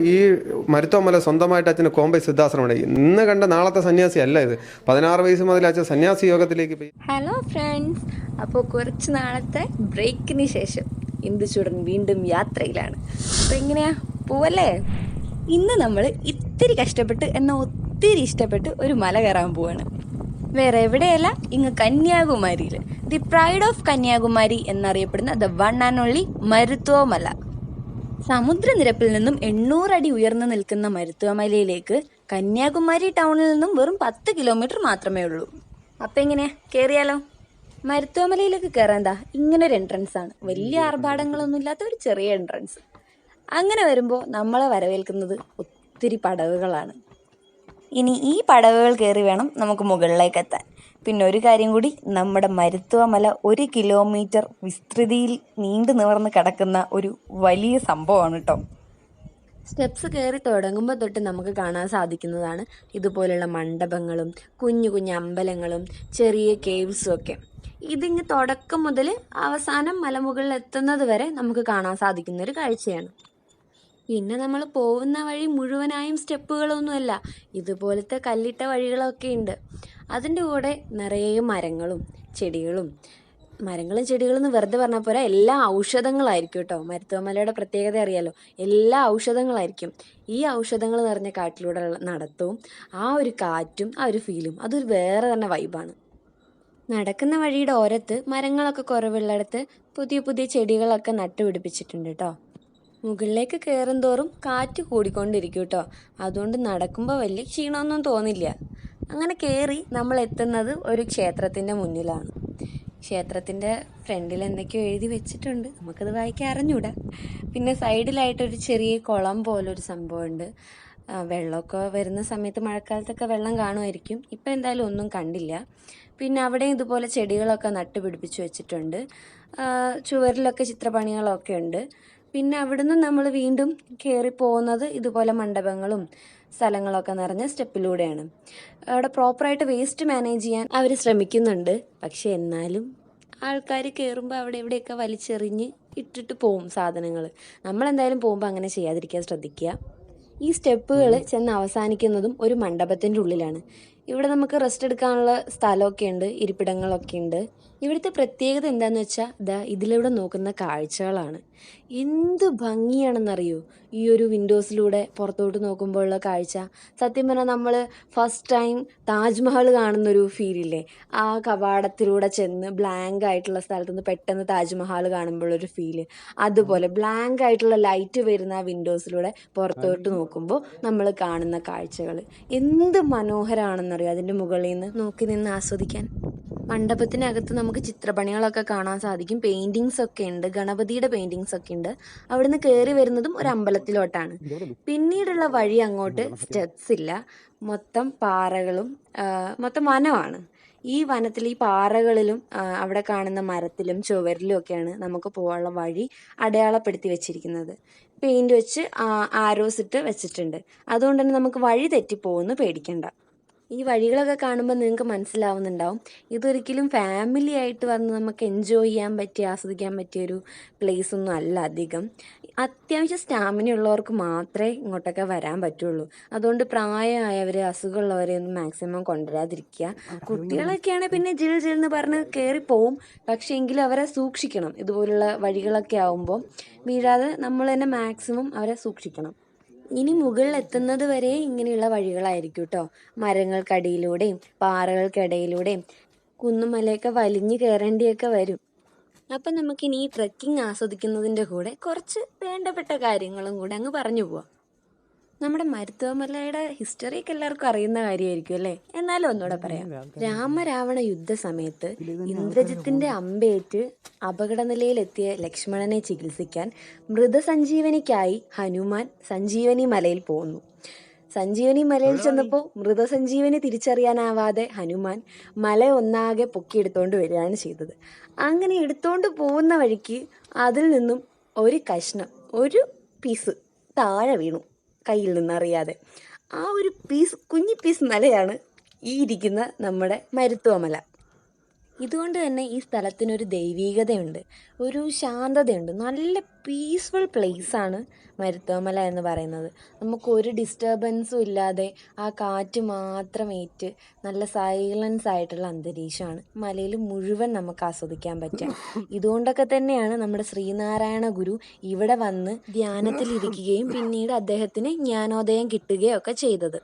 ഈ മരുത്തോമല സ്വന്തമായിട്ട് അച്ഛന് കോമ്പൈ സിദ്ധാശ്രമം ഇന്ന് കണ്ട നാളത്തെ സന്യാസി അല്ല ഇത്. പതിനാറ് വയസ്സ് മുതൽ അച്ഛൻ സന്യാസി യോഗത്തിലേക്ക് പോയി. ഹലോ ഫ്രണ്ട്സ് അപ്പോൾ കുറച്ച് നാളത്തെ ബ്രേക്കിന് ശേഷം ഇന്ദുചൂടൻ വീണ്ടും യാത്രയിലാണ്. അപ്പോൾ എങ്ങനെയാ? പോവല്ലേ? ഇന്ന് നമ്മൾ ഇത്തിരി കഷ്ടപ്പെട്ട് എന്നാൽ ഒത്തിരി ഇഷ്ടപ്പെട്ട് ഒരു മല കയറാൻ പോവാണ്. വേറെ എവിടെയല്ല? ഇങ്ങ് കന്യാകുമാരിയിൽ ദി പ്രൈഡ് ഓഫ് കന്യാകുമാരി എന്നറിയപ്പെടുന്ന the one and only Maruthwa Mala സമുദ്രനിരപ്പിൽ നിന്നും എണ്ണൂറടി ഉയർന്നു നിൽക്കുന്ന മരുത്വമലയിലേക്ക് കന്യാകുമാരി ടൗണിൽ നിന്നും വെറും പത്ത് കിലോമീറ്റർ മാത്രമേ ഉള്ളൂ. അപ്പം എങ്ങനെയാ കയറിയാലോ മരുത്വമലയിലേക്ക് കയറാൻ എന്താ ഇങ്ങനെ ഒരു എൻട്രൻസ് ആണ്. വലിയ ആർഭാടങ്ങളൊന്നും ഇല്ലാത്ത ഒരു ചെറിയ എൻട്രൻസ് അങ്ങനെ വരുമ്പോൾ നമ്മളെ വരവേൽക്കുന്നത് ഒത്തിരി പടവുകളാണ്. ഇനി ഈ പടവുകൾ കയറി വേണം നമുക്ക് മുകളിലേക്ക് എത്താൻ. പിന്നെ ഒരു കാര്യം കൂടി നമ്മുടെ മരുത്വമല ഒരു കിലോമീറ്റർ വിസ്തൃതിയിൽ നീണ്ടു നിവർന്ന് കിടക്കുന്ന ഒരു വലിയ സംഭവമാണ് കേട്ടോ സ്റ്റെപ്സ് കയറി തുടങ്ങുമ്പോൾ തൊട്ട് നമുക്ക് കാണാൻ സാധിക്കുന്നതാണ് ഇതുപോലുള്ള മണ്ഡപങ്ങളും കുഞ്ഞു കുഞ്ഞു അമ്പലങ്ങളും ചെറിയ കേവ്സും ഒക്കെ. ഇതിങ്ങ് തുടക്കം മുതൽ അവസാനം മലമുകളിൽ എത്തുന്നത് വരെ നമുക്ക് കാണാൻ സാധിക്കുന്ന ഒരു കാഴ്ചയാണ്. പിന്നെ നമ്മൾ പോകുന്ന വഴി മുഴുവനായും സ്റ്റെപ്പുകളൊന്നുമല്ല ഇതുപോലത്തെ കല്ലിട്ട വഴികളൊക്കെ ഉണ്ട്. അതിന്റെ കൂടെ നിറയെ മരങ്ങളും ചെടികളും. മരങ്ങളും ചെടികളും എന്ന് വെറുതെ പറഞ്ഞാൽ പോരാ എല്ലാ ഔഷധങ്ങളായിരിക്കും കേട്ടോ. മരുത്തുവമലയുടെ പ്രത്യേകത അറിയാലോ എല്ലാ ഔഷധങ്ങളായിരിക്കും. ഈ ഔഷധങ്ങൾ നിറഞ്ഞ കാട്ടിലൂടെ നടത്തും ആ ഒരു കാറ്റും ആ ഒരു ഫീലും അതൊരു വേറെ തന്നെ വൈബാണ്. നടക്കുന്ന വഴിയുടെ ഓരത്ത് മരങ്ങളൊക്കെ കുറവുള്ളിടത്ത് പുതിയ പുതിയ ചെടികളൊക്കെ നട്ടുപിടിപ്പിച്ചിട്ടുണ്ട് കേട്ടോ. മുകളിലേക്ക് കയറും തോറും കാറ്റ് കൂടിക്കൊണ്ടിരിക്കും കേട്ടോ അതുകൊണ്ട് നടക്കുമ്പോൾ വലിയ ക്ഷീണമൊന്നും തോന്നില്ല. അങ്ങനെ കയറി നമ്മൾ എത്തുന്നത് ഒരു ക്ഷേത്രത്തിന്റെ മുന്നിലാണ്. ക്ഷേത്രത്തിന്റെ ഫ്രണ്ടിൽ എന്തൊക്കെയോ എഴുതി വെച്ചിട്ടുണ്ട്. നമുക്കത് വായിക്കാൻ അറിഞ്ഞൂടാ. പിന്നെ സൈഡിലായിട്ടൊരു ചെറിയ കുളം പോലൊരു സംഭവമുണ്ട്. വെള്ളമൊക്കെ വരുന്ന സമയത്ത് മഴക്കാലത്തൊക്കെ വെള്ളം കാണുമായിരിക്കും. ഇപ്പം എന്തായാലും ഒന്നും കണ്ടില്ല. പിന്നെ അവിടെ ഇതുപോലെ ചെടികളൊക്കെ നട്ടുപിടിപ്പിച്ച് വെച്ചിട്ടുണ്ട്. ചുവരിലൊക്കെ ചിത്രപണികളൊക്കെ ഉണ്ട്. പിന്നെ അവിടുന്ന് നമ്മൾ വീണ്ടും കയറി പോകുന്നത് ഇതുപോലെ മണ്ഡപങ്ങളും സ്ഥലങ്ങളൊക്കെ നിറഞ്ഞ സ്റ്റെപ്പിലൂടെയാണ്. അവിടെ പ്രോപ്പറായിട്ട് വേസ്റ്റ് മാനേജ് ചെയ്യാൻ അവർ ശ്രമിക്കുന്നുണ്ട്. പക്ഷെ എന്നാലും ആൾക്കാർ കയറുമ്പോൾ അവിടെ എവിടെയൊക്കെ വലിച്ചെറിഞ്ഞ് ഇട്ടിട്ട് പോവും സാധനങ്ങൾ നമ്മളെന്തായാലും പോകുമ്പോൾ അങ്ങനെ ചെയ്യാതിരിക്കാൻ ശ്രദ്ധിക്കുക. ഈ സ്റ്റെപ്പുകൾ ചെന്ന് അവസാനിക്കുന്നതും ഒരു മണ്ഡപത്തിന്റെ ഉള്ളിലാണ്. ഇവിടെ നമുക്ക് റെസ്റ്റ് എടുക്കാനുള്ള സ്ഥലമൊക്കെ ഉണ്ട് ഇരിപ്പിടങ്ങളൊക്കെ ഉണ്ട്. ഇവിടുത്തെ പ്രത്യേകത എന്താന്ന് വെച്ചാൽ ദാ ഇതിലൂടെ നോക്കുന്ന കാഴ്ചകളാണ്. എന്ത് ഭംഗിയാണെന്നറിയോ? ഈ ഒരു വിൻഡോസിലൂടെ പുറത്തോട്ട് നോക്കുമ്പോഴുള്ള കാഴ്ച. സത്യം പറഞ്ഞാൽ നമ്മൾ ഫസ്റ്റ് ടൈം താജ്മഹൽ കാണുന്നൊരു ഫീലില്ലേ ആ കവാടത്തിലൂടെ ചെന്ന് ബ്ലാങ്ക് ആയിട്ടുള്ള സ്ഥലത്തുനിന്ന് പെട്ടെന്ന് താജ്മഹൽ കാണുമ്പോഴൊരു ഫീൽ അതുപോലെ ബ്ലാങ്ക് ആയിട്ടുള്ള ലൈറ്റ് വരുന്ന ആ വിൻഡോസിലൂടെ പുറത്തോട്ട് നോക്കുമ്പോൾ നമ്മൾ കാണുന്ന കാഴ്ചകൾ എന്ത് മനോഹരമാണെന്നറിയോ അതിന്റെ മുകളിൽ നിന്ന്? നോക്കി നിന്ന് ആസ്വദിക്കാൻ. മണ്ഡപത്തിനകത്ത് നമുക്ക് ചിത്രപണികളൊക്കെ കാണാൻ സാധിക്കും. പെയിന്റിങ്സ് ഒക്കെ ഉണ്ട്. ഗണപതിയുടെ പെയിന്റിങ്സ് ഒക്കെ ഉണ്ട്. അവിടുന്ന് കയറി വരുന്നതും ഒരു അമ്പലത്തിലോട്ടാണ്. പിന്നീടുള്ള വഴി അങ്ങോട്ട് സ്റ്റെപ്സ് ഇല്ല. മൊത്തം പാറകളും മൊത്തം വനമാണ്. ഈ വനത്തിൽ ഈ പാറകളിലും അവിടെ കാണുന്ന മരത്തിലും ചുവരിലും ഒക്കെയാണ് നമുക്ക് പോകാനുള്ള വഴി അടയാളപ്പെടുത്തി വെച്ചിരിക്കുന്നത്. പെയിന്റ് വെച്ച് ആരോസ് ഇട്ട് വെച്ചിട്ടുണ്ട്. അതുകൊണ്ട് തന്നെ നമുക്ക് വഴി തെറ്റിപ്പോകുന്നു പേടിക്കണ്ട. ഈ വഴികളൊക്കെ കാണുമ്പോൾ നിങ്ങൾക്ക് മനസ്സിലാവുന്നുണ്ടാവും. ഇതൊരിക്കലും ഫാമിലി ആയിട്ട് വന്ന് നമുക്ക് എൻജോയ് ചെയ്യാൻ പറ്റിയ ആസ്വദിക്കാൻ പറ്റിയ ഒരു പ്ലേസ് ഒന്നും അല്ല അധികം. അത്യാവശ്യം സ്റ്റാമിന ഉള്ളവർക്ക് മാത്രമേ ഇങ്ങോട്ടൊക്കെ വരാൻ പറ്റുള്ളൂ. അതുകൊണ്ട് പ്രായമായവർ അസുഖമുള്ളവരെ ഒന്നും മാക്സിമം കൊണ്ടുവരാതിരിക്കുക. കുട്ടികളൊക്കെയാണെങ്കിൽ പിന്നെ ജിൽ ജിൽ എന്ന് പറഞ്ഞ് കയറി പോവും. പക്ഷേ എങ്കിലും അവരെ സൂക്ഷിക്കണം. ഇതുപോലുള്ള വഴികളൊക്കെ ആവുമ്പോൾ വീഴാതെ നമ്മൾ തന്നെ മാക്സിമം അവരെ സൂക്ഷിക്കണം. ഇനി മുകളിൽ എത്തുന്നത് വരെ ഇങ്ങനെയുള്ള വഴികളായിരിക്കും കേട്ടോ മരങ്ങൾക്കടിയിലൂടെയും പാറകൾക്കിടയിലൂടെയും കുന്നുമലയൊക്കെ വലിഞ്ഞു കയറേണ്ടിയൊക്കെ വരും. അപ്പം നമുക്കിനി ഈ ട്രെക്കിംഗ് ആസ്വദിക്കുന്നതിന്റെ കൂടെ കുറച്ച് വേണ്ടപ്പെട്ട കാര്യങ്ങളും കൂടെ അങ്ങ് പറഞ്ഞു പോവാം. നമ്മുടെ മരുത്തുവമലയുടെ ഹിസ്റ്ററിയൊക്കെ എല്ലാവർക്കും അറിയുന്ന കാര്യമായിരിക്കും അല്ലേ? എന്നാലും ഒന്നുകൂടെ പറയാം. രാമരാവണ യുദ്ധ സമയത്ത് ഇന്ദ്രജിത്തിന്റെ അമ്പേറ്റ് അപകടനിലയിലെത്തിയ ലക്ഷ്മണനെ ചികിത്സിക്കാൻ മൃതസഞ്ജീവനിക്കായി ഹനുമാൻ സഞ്ജീവനി മലയിൽ പോകുന്നു സഞ്ജീവനി മലയിൽ ചെന്നപ്പോൾ മൃതസഞ്ജീവനി തിരിച്ചറിയാനാവാതെ ഹനുമാൻ മല ഒന്നാകെ പൊക്കിയെടുത്തോണ്ട് വരികയാണ് ചെയ്തത്. അങ്ങനെ എടുത്തോണ്ട് പോകുന്ന വഴിക്ക് അതിൽ നിന്നും ഒരു കഷ്ണം ഒരു പീസ് താഴെ വീണു. കയ്യിൽ നിന്നറിയാതെ ആ ഒരു പീസ് കുഞ്ഞി പീസ് മലയാണ് ഈ ഇരിക്കുന്ന നമ്മുടെ മരുത്വ മല ഇതുകൊണ്ട് തന്നെ ഈ സ്ഥലത്തിനൊരു ദൈവീകതയുണ്ട് ഒരു ശാന്തതയുണ്ട്. നല്ല പീസ്ഫുൾ ആണ് മരുത്തോമല എന്ന് പറയുന്നത്. നമുക്ക് ഒരു ഡിസ്റ്റർബൻസും ഇല്ലാതെ ആ കാറ്റ് മാത്രം ഏറ്റ് നല്ല സൈലൻസ് ആയിട്ടുള്ള അന്തരീക്ഷമാണ്. മലയിൽ മുഴുവൻ നമുക്ക് ആസ്വദിക്കാൻ പറ്റുക. ഇതുകൊണ്ടൊക്കെ തന്നെയാണ് നമ്മുടെ ശ്രീനാരായണ ഗുരു ഇവിടെ വന്ന് ധ്യാനത്തിലിരിക്കുകയും പിന്നീട് അദ്ദേഹത്തിന് ജ്ഞാനോദയം കിട്ടുകയും ഒക്കെ ചെയ്തത്.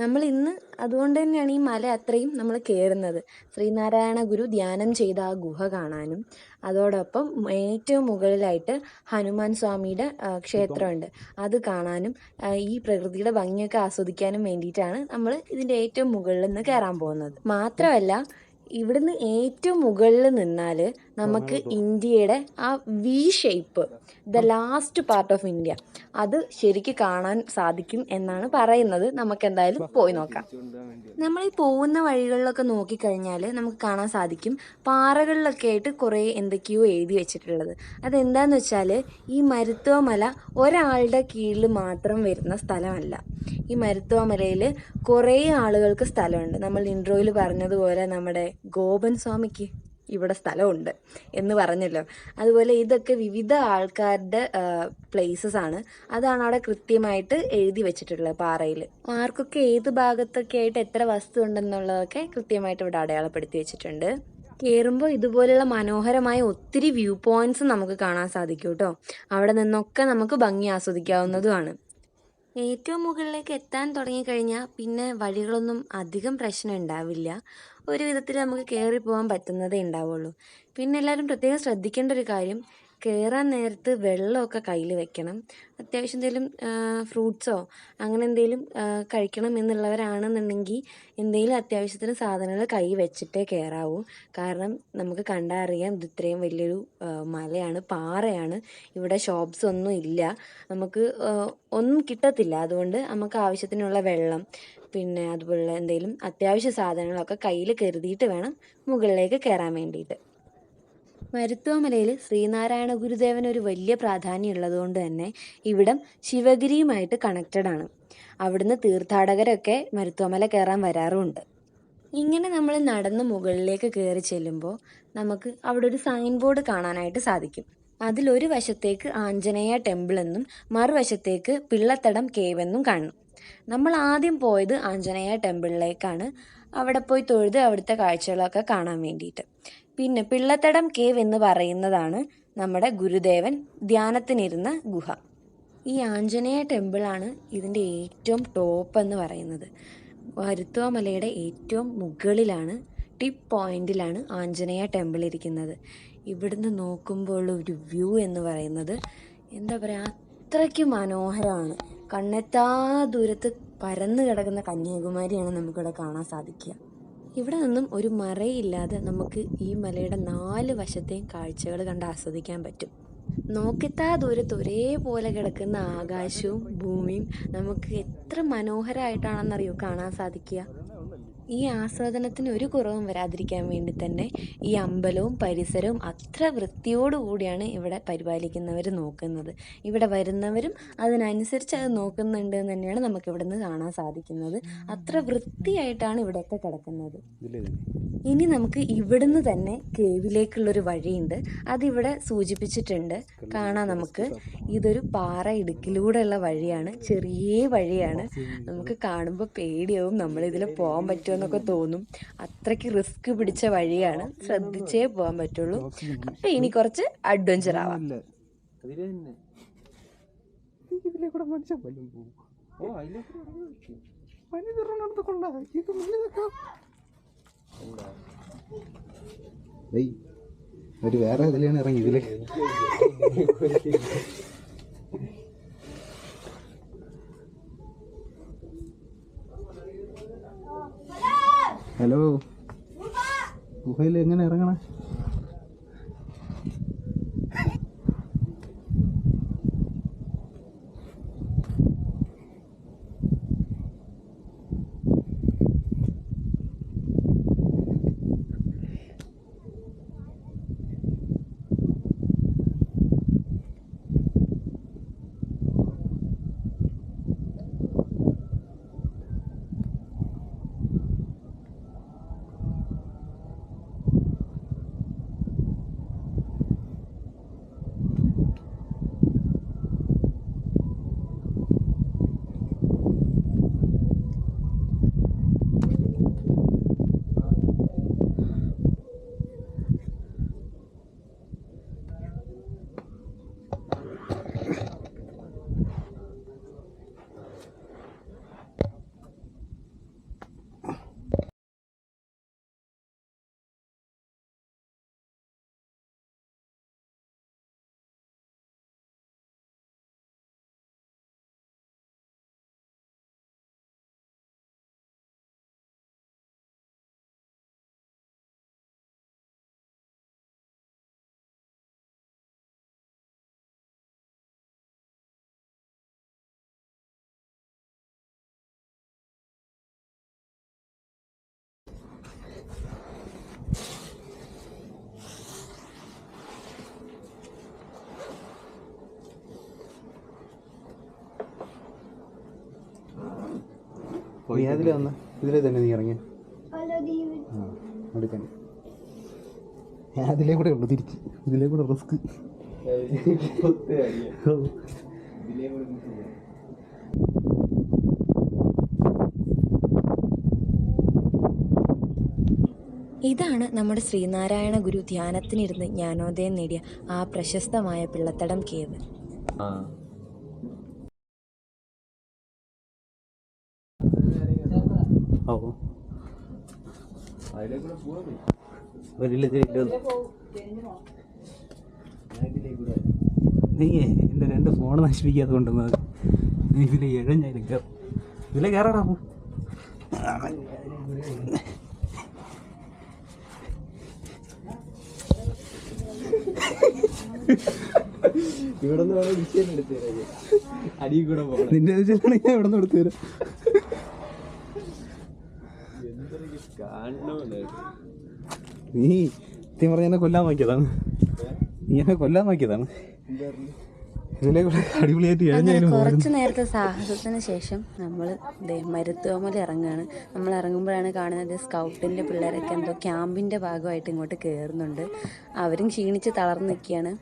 നമ്മൾ ഇന്ന് അതുകൊണ്ട് തന്നെയാണ് ഈ മല അത്രയും നമ്മൾ കയറുന്നത്. ശ്രീനാരായണ ഗുരു ധ്യാനം ചെയ്ത ആ ഗുഹ കാണാനും അതോടൊപ്പം ഏറ്റവും മുകളിലായിട്ട് ഹനുമാൻ സ്വാമിയുടെ ക്ഷേത്രമുണ്ട്. അത് കാണാനും ഈ പ്രകൃതിയുടെ ഭംഗിയൊക്കെ ആസ്വദിക്കാനും വേണ്ടിയിട്ടാണ് നമ്മൾ ഇതിന്റെ ഏറ്റവും മുകളിൽ നിന്ന് കയറാൻ പോകുന്നത്. മാത്രമല്ല ഇവിടുന്ന് ഏറ്റവും മുകളിൽ നിന്നാൽ നമുക്ക് ഇന്ത്യയുടെ ആ V shape the last part of India അത് ശരിക്ക് കാണാൻ സാധിക്കും എന്നാണ് പറയുന്നത്. നമുക്ക് എന്തായാലും പോയി നോക്കാം. നമ്മൾ ഈ പോകുന്ന വഴികളിലൊക്കെ നോക്കിക്കഴിഞ്ഞാൽ നമുക്ക് കാണാൻ സാധിക്കും. പാറകളിലൊക്കെ ആയിട്ട് കുറേ എന്തൊക്കെയോ എഴുതി വെച്ചിട്ടുള്ളത്. അതെന്താന്ന് വെച്ചാൽ ഈ മരുത്വമല ഒരാളുടെ കീഴിൽ മാത്രം വരുന്ന സ്ഥലമല്ല. ഈ മരുത്വമലയിൽ കുറേ ആളുകൾക്ക് സ്ഥലമുണ്ട്. നമ്മൾ ഇൻട്രോയിൽ പറഞ്ഞതുപോലെ നമ്മുടെ ഗോപൻ സ്വാമിക്ക് ഇവിടെ സ്ഥലമുണ്ട് എന്ന് പറഞ്ഞല്ലോ. അതുപോലെ ഇതൊക്കെ വിവിധ ആൾക്കാരുടെ പ്ലേസസ് ആണ്. അതാണ് അവിടെ കൃത്യമായിട്ട് എഴുതി വെച്ചിട്ടുള്ളത് പാറയിൽ ആർക്കൊക്കെ ഏത് ഭാഗത്തൊക്കെ ആയിട്ട് എത്ര വസ്തു ഉണ്ടെന്നുള്ളതൊക്കെ കൃത്യമായിട്ട് ഇവിടെ അടയാളപ്പെടുത്തി വെച്ചിട്ടുണ്ട്. കയറുമ്പോൾ ഇതുപോലെയുള്ള മനോഹരമായ ഒത്തിരി വ്യൂ പോയിന്റ്സ് നമുക്ക് കാണാൻ സാധിക്കും കേട്ടോ. അവിടെ നിന്നൊക്കെ നമുക്ക് ഭംഗി ആസ്വദിക്കാവുന്നതുമാണ്. ഏറ്റവും മുകളിലേക്ക് എത്താൻ തുടങ്ങിക്കഴിഞ്ഞാൽ പിന്നെ വഴികളൊന്നും അധികം പ്രശ്നം ഉണ്ടാവില്ല. ഒരു വിധത്തിൽ നമുക്ക് കയറി പോകാൻ പറ്റുന്നതേ ഉണ്ടാവുള്ളൂ. പിന്നെ എല്ലാവരും പ്രത്യേകം ശ്രദ്ധിക്കേണ്ട ഒരു കാര്യം കയറാൻ നേരത്ത് വെള്ളമൊക്കെ കയ്യിൽ വെക്കണം. അത്യാവശ്യം എന്തെങ്കിലും ഫ്രൂട്ട്സോ അങ്ങനെ എന്തെങ്കിലും കഴിക്കണം എന്നുള്ളവരാണെന്നുണ്ടെങ്കിൽ എന്തെങ്കിലും അത്യാവശ്യത്തിന് സാധനങ്ങൾ കൈ വെച്ചിട്ടേ കയറാവൂ കാരണം നമുക്ക് കണ്ടാൽ അറിയാം ഇത് ഇത്രയും വലിയൊരു മലയാണ് പാറയാണ്. ഇവിടെ ഷോപ്സ് ഒന്നും ഇല്ല. നമുക്ക് ഒന്നും കിട്ടത്തില്ല. അതുകൊണ്ട് നമുക്ക് ആവശ്യത്തിനുള്ള വെള്ളം പിന്നെ അതുപോലുള്ള എന്തെങ്കിലും അത്യാവശ്യ സാധനങ്ങളൊക്കെ കയ്യിൽ കരുതിയിട്ട് വേണം മുകളിലേക്ക് കയറാൻ വേണ്ടിയിട്ട്. മരുത്വമലയിൽ ശ്രീനാരായണ ഗുരുദേവന് ഒരു വലിയ പ്രാധാന്യം ഉള്ളതുകൊണ്ട് തന്നെ ഇവിടം ശിവഗിരിയുമായിട്ട് കണക്റ്റഡ് ആണ്. അവിടുന്ന് തീർത്ഥാടകരൊക്കെ മരുത്വമല കയറാൻ വരാറുമുണ്ട്. ഇങ്ങനെ നമ്മൾ നടന്ന് മുകളിലേക്ക് കയറി ചെല്ലുമ്പോൾ നമുക്ക് അവിടെ ഒരു സൈൻ ബോർഡ് കാണാനായിട്ട് സാധിക്കും. അതിലൊരു വശത്തേക്ക് ആഞ്ജനേയ ടെമ്പിൾ എന്നും മറുവശത്തേക്ക് പിള്ളത്തടം കേവ് എന്നും കാണും നമ്മൾ ആദ്യം പോയത് ആഞ്ജനേയ ടെമ്പിളിലേക്കാണ് അവിടെ പോയി തൊഴുത് അവിടുത്തെ കാഴ്ചകളൊക്കെ കാണാൻ വേണ്ടിയിട്ട്. പിന്നെ പിള്ളത്തടം കേവ് എന്ന് പറയുന്നതാണ് നമ്മുടെ ഗുരുദേവൻ ധ്യാനത്തിനിരുന്ന ഗുഹ. ഈ ആഞ്ജനേയ ടെമ്പിളാണ് ഇതിന്റെ ഏറ്റവും ടോപ്പ് എന്ന് പറയുന്നത്. മരുത്വ മലയുടെ ഏറ്റവും മുകളിലാണ് ടിപ്പ് പോയിന്റിലാണ് ആഞ്ജനേയ ടെമ്പിൾ ഇരിക്കുന്നത്. ഇവിടുന്ന് നോക്കുമ്പോൾ ഒരു വ്യൂ എന്ന് പറയുന്നത് എന്താ പറയുക അത്രയ്ക്ക് മനോഹരമാണ്. കണ്ണെത്താ ദൂരത്ത് പരന്നു കിടക്കുന്ന കന്യാകുമാരിയാണ് നമുക്കിവിടെ കാണാൻ സാധിക്കുക. ഇവിടെ നിന്നും ഒരു മറയില്ലാതെ നമുക്ക് ഈ മലയുടെ നാല് വശത്തെയും കാഴ്ചകൾ കണ്ട് ആസ്വദിക്കാൻ പറ്റും. നോക്കിത്താ ദൂരത്ത് ഒരേപോലെ കിടക്കുന്ന ആകാശവും ഭൂമിയും നമുക്ക് എത്ര മനോഹരമായിട്ടാണെന്നറിയോ കാണാൻ സാധിക്കുക? ഈ ആസ്വാദനത്തിന് ഒരു കുറവും വരാതിരിക്കാൻ വേണ്ടി തന്നെ ഈ അമ്പലവും പരിസരവും അത്ര വൃത്തിയോടുകൂടിയാണ് ഇവിടെ പരിപാലിക്കുന്നവർ നോക്കുന്നത്. ഇവിടെ വരുന്നവരും അതിനനുസരിച്ച് അത് നോക്കുന്നുണ്ട് എന്ന് തന്നെയാണ് നമുക്ക് ഇവിടെ നിന്ന് കാണാൻ സാധിക്കുന്നത്. അത്ര വൃത്തിയായിട്ടാണ് ഇവിടെയൊക്കെ കിടക്കുന്നത്. ഇനി നമുക്ക് ഇവിടുന്ന് തന്നെ കേവിലേക്കുള്ളൊരു വഴിയുണ്ട്. അതിവിടെ സൂചിപ്പിച്ചിട്ടുണ്ട്. കാണാം നമുക്ക്. ഇതൊരു പാറ ഇടുക്കിലൂടെയുള്ള വഴിയാണ്. ചെറിയ വഴിയാണ്. നമുക്ക് കാണുമ്പോൾ പേടിയാവും. നമ്മളിതിൽ പോകാൻ പോകാൻ പറ്റുമെന്നൊക്കെ തോന്നും. അത്രയ്ക്ക് റിസ്ക് പിടിച്ച വഴിയാണ് ശ്രദ്ധിച്ചേ പോകാൻ പറ്റുള്ളൂ. അപ്പൊ ഇനി കുറച്ച് അഡ്വഞ്ചർ ആവാം. ഒരു വേറെ ഇതിലാണ് ഇറങ്ങി ഇതിൽ. ഹലോ ഗുഹയിൽ എങ്ങനെ ഇറങ്ങണേ? നീ അതിലെ വന്ന ഇതിലെ തന്നെ നീ ഇറങ്ങിയ ആ എടുക്കാൻ ഞാൻ അതിലേ കൂടെ ഉള്ളു തിരിച്ച്. ഇതിലേ കൂടെ റിസ്ക്. ഇതാണ് നമ്മുടെ ശ്രീനാരായണ ഗുരു ധ്യാനത്തിനിരുന്ന് ജ്ഞാനോദയം നേടിയ ആ പ്രശസ്തമായ പിള്ളത്തടം കേവ്. വരില്ല നീ എന്റെ രണ്ട് ഫോൺ നശിപ്പിക്കാതെ കൊണ്ടുവന്നത് നീ ഇതിലെ എഴഞ്ഞാലും കയറും ഇതിലെ കയറാടാ പോ. ഇവിടെ നിന്ന് വേണം വിഷയം എടുത്തു തരാം. അടിയിൽ കൂടെ പോകണം. നിന്റെ ഇവിടെ നിന്ന് എടുത്തു തരാം. നീ സത്യം പറഞ്ഞ എന്നെ കൊല്ലാൻ നോക്കിയതാണ്. നീ എന്നെ കൊല്ലാൻ നോക്കിയതാണ്. ഇതിലെ കൂടെ അടിപൊളിയായിട്ട് അങ്ങനെ എഴഞ്ഞാലും കുറച്ച് നേരത്തെ സാഹസത്തിന് ശേഷം നമ്മൾ മരുത്തുവാമല ഇറങ്ങുകയാണ് നമ്മൾ ഇറങ്ങുമ്പോഴാണ് കാണുന്നത് സ്കൗട്ടിന്റെ പിള്ളേരൊക്കെ എന്തോ ക്യാമ്പിന്റെ ഭാഗമായിട്ട് ഇങ്ങോട്ട് കയറുന്നുണ്ട് അവരും ക്ഷീണിച്ച് തളർന്നു നിൽക്കുകയാണ്.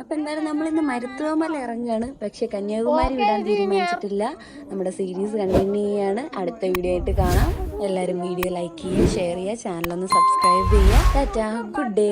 അപ്പോൾ എന്തായാലും നമ്മളിന്ന് മരുത്തുവാമല ഇറങ്ങുകയാണ് പക്ഷേ കന്യാകുമാരി വിടാൻ തീരുമാനിച്ചിട്ടില്ല. നമ്മുടെ സീരീസ് കണ്ടിന്യൂ ചെയ്യാണ്. അടുത്ത വീഡിയോ ആയിട്ട് കാണാം. എല്ലാവരും വീഡിയോ ലൈക്ക് ചെയ്യുക ഷെയർ ചെയ്യുക. ചാനലൊന്ന് സബ്സ്ക്രൈബ് ചെയ്യുക. Tata good day